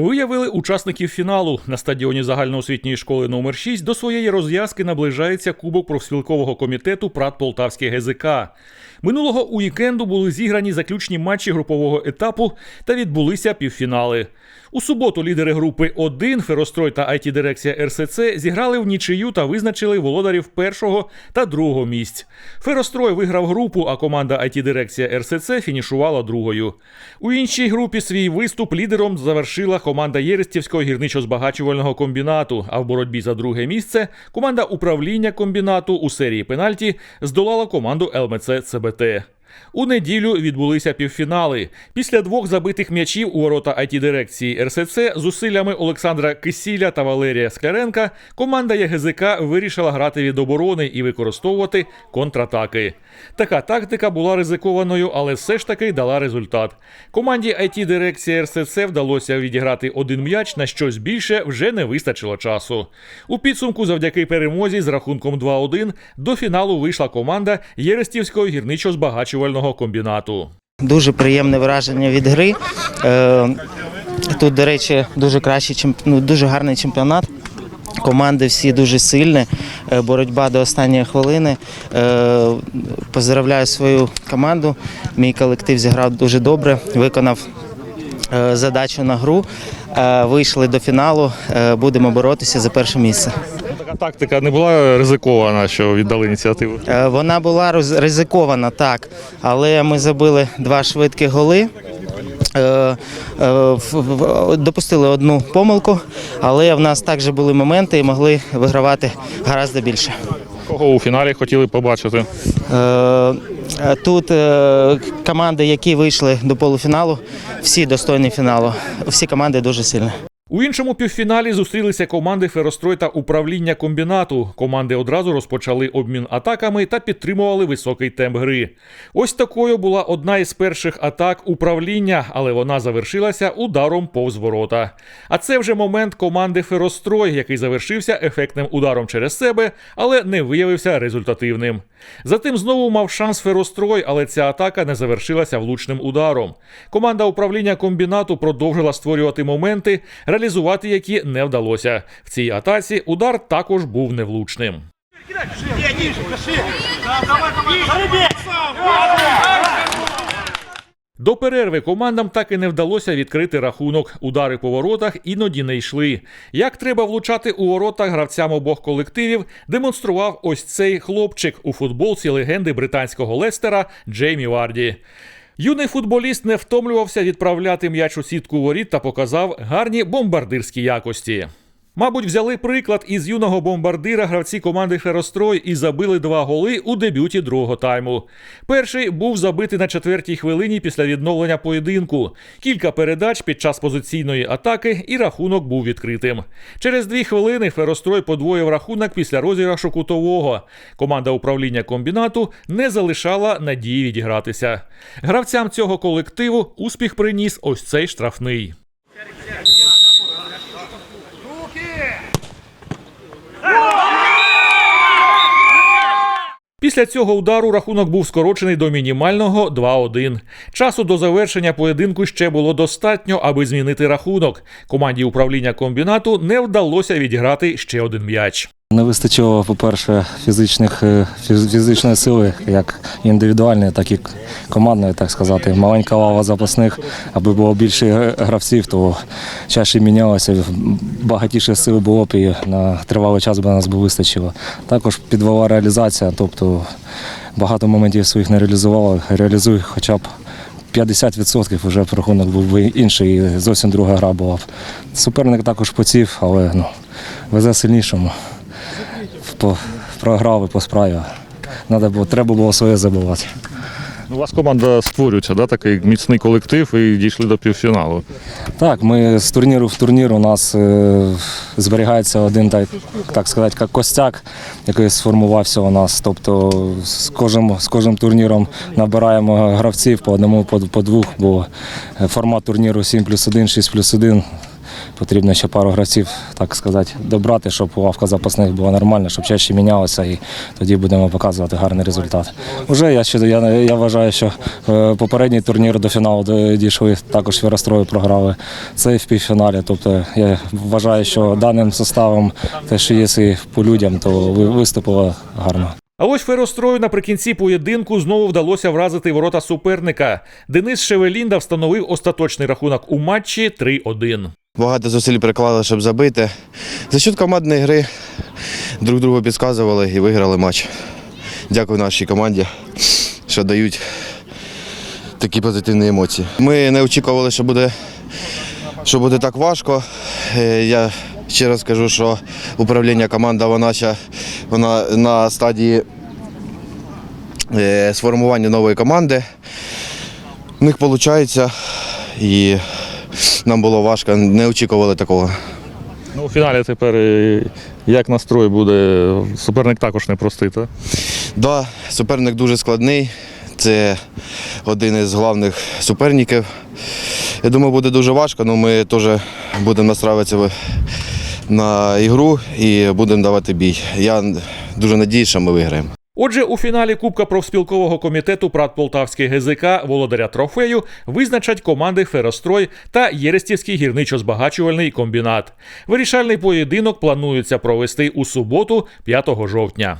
Виявили учасників фіналу на стадіоні загальноосвітньої школи номер 6 до своєї розв'язки наближається Кубок профспілкового комітету Прат Полтавське ГЗК. Минулого уікенду були зіграні заключні матчі групового етапу та відбулися півфінали. У суботу лідери групи 1 Ферострой та it дирекція РСЦ зіграли в нічию та визначили володарів першого та другого місць. Ферострой виграв групу, а команда it дирекція РСЦ фінішувала другою. У іншій групі свій виступ лідером завершила команда Єрестівського гірничо-збагачувального комбінату. А в боротьбі за друге місце команда управління комбінату у серії пенальті здолала команду ЛМЦ ЦБТ. У неділю відбулися півфінали. Після двох забитих м'ячів у ворота it дирекції РСЦ зусиллями Олександра Кисіля та Валерія Скляренка команда ЄГЗК вирішила грати від оборони і використовувати контратаки. Така тактика була ризикованою, але все ж таки дала результат. Команді it дирекції РСЦ вдалося відіграти один м'яч, на щось більше вже не вистачило часу. У підсумку, завдяки перемозі з рахунком 2-1 до фіналу вийшла команда Єрестівського гірничо-збагачувального комбінату. Дуже приємне враження від гри. Е, Тут, до речі, дуже кращий ну, дуже гарний чемпіонат. Команди всі дуже сильні. Е, Боротьба до останньої хвилини. Е, Поздравляю свою команду. Мій колектив зіграв дуже добре, виконав задачу на гру. Вийшли до фіналу. Будемо боротися за перше місце. Така тактика не була ризикована, що віддали ініціативу. Е, Вона була ризикована, так, але ми забили два швидкі голи. Е, е, Допустили одну помилку, але в нас також були моменти і могли вигравати гораздо більше. Кого у фіналі хотіли побачити? Тут команди, які вийшли до полуфіналу, всі достойні фіналу. Всі команди дуже сильні. У іншому півфіналі зустрілися команди Ферострой та управління комбінату. Команди одразу розпочали обмін атаками та підтримували високий темп гри. Ось такою була одна із перших атак управління, але вона завершилася ударом повз ворота. А це вже момент команди Ферострой, який завершився ефектним ударом через себе, але не виявився результативним. Затим знову мав шанс Ферострой, але ця атака не завершилася влучним ударом. Команда управління комбінату продовжила створювати моменти, реалізувати які не вдалося. В цій атаці удар також був невлучним. До перерви командам так і не вдалося відкрити рахунок. Удари по воротах іноді не йшли. Як треба влучати у воротах гравцям обох колективів, демонстрував ось цей хлопчик у футболці легенди британського Лестера Джеймі Варді. Юний футболіст не втомлювався відправляти м'яч у сітку воріт та показав гарні бомбардирські якості. Мабуть, взяли приклад із юного бомбардира гравці команди Ферострой і забили два голи у дебюті другого тайму. Перший був забитий на четвертій хвилині після відновлення поєдинку. Кілька передач під час позиційної атаки, і рахунок був відкритим. Через дві хвилини Ферострой подвоїв рахунок після розіграшу кутового. Команда управління комбінату не залишала надії відігратися. Гравцям цього колективу успіх приніс ось цей штрафний. Після цього удару рахунок був скорочений до мінімального 2-1. Часу до завершення поєдинку ще було достатньо, аби змінити рахунок. Команді управління комбінату не вдалося відіграти ще один м'яч. Не вистачило, по-перше, фізичних, е, фізичної сили, як індивідуальної, так і командної, так сказати. Маленька лава запасних, аби було більше гравців, то чаще мінялося, багатіше сили було б і на тривалий час би нас би вистачило. Також підвела реалізація, тобто багато моментів своїх не реалізували. Реалізуй хоча б 50% вже рахунок був би інший, і зовсім друга гра була. Суперник також поців, але ну, везе сильнішому по, програв і по справі. Надо було, треба було своє забувати. У вас команда створюється, да, такий міцний колектив і дійшли до півфіналу. Так, ми з турніру в турнір у нас е, зберігається один так, так сказати, як костяк, який сформувався у нас. Тобто з кожним, з кожним турніром набираємо гравців по одному, по, по двох, бо формат турніру 7 плюс 1, 6 плюс 1. Потрібно ще пару гравців, так сказати, добрати, щоб лавка запасних була нормальна, щоб чаще мінялося, і тоді будемо показувати гарний результат. Уже я ще я, я вважаю, що е, попередній турнір до фіналу дійшли, також вірострою програли. Цей в півфіналі. Тобто я вважаю, що даним составом, те, що є і по людям, то виступило гарно. А ось ферострою наприкінці поєдинку знову вдалося вразити ворота суперника. Денис Шевелінда встановив остаточний рахунок у матчі 3-1. Багато зусиль приклали, щоб забити. За счет командної гри друг другу підказували і виграли матч. Дякую нашій команді, що дають такі позитивні емоції. Ми не очікували, що буде, що буде так важко. Е, Я ще раз скажу, що управління команда вона, вона на стадії е, сформування нової команди. У них виходить і нам було важко, не очікували такого. Ну, у фіналі тепер е, як настрой буде, суперник також непростий, так? Да, суперник дуже складний. Це один із головних суперників. Я думаю, буде дуже важко, але ми теж будемо настраюватися на ігру і будемо давати бій. Я дуже надіюся, що ми виграємо. Отже, у фіналі Кубка профспілкового комітету Прат Полтавський ГЗК володаря трофею визначать команди Ферострой та Єрестівський гірничо-збагачувальний комбінат. Вирішальний поєдинок планується провести у суботу, 5 жовтня.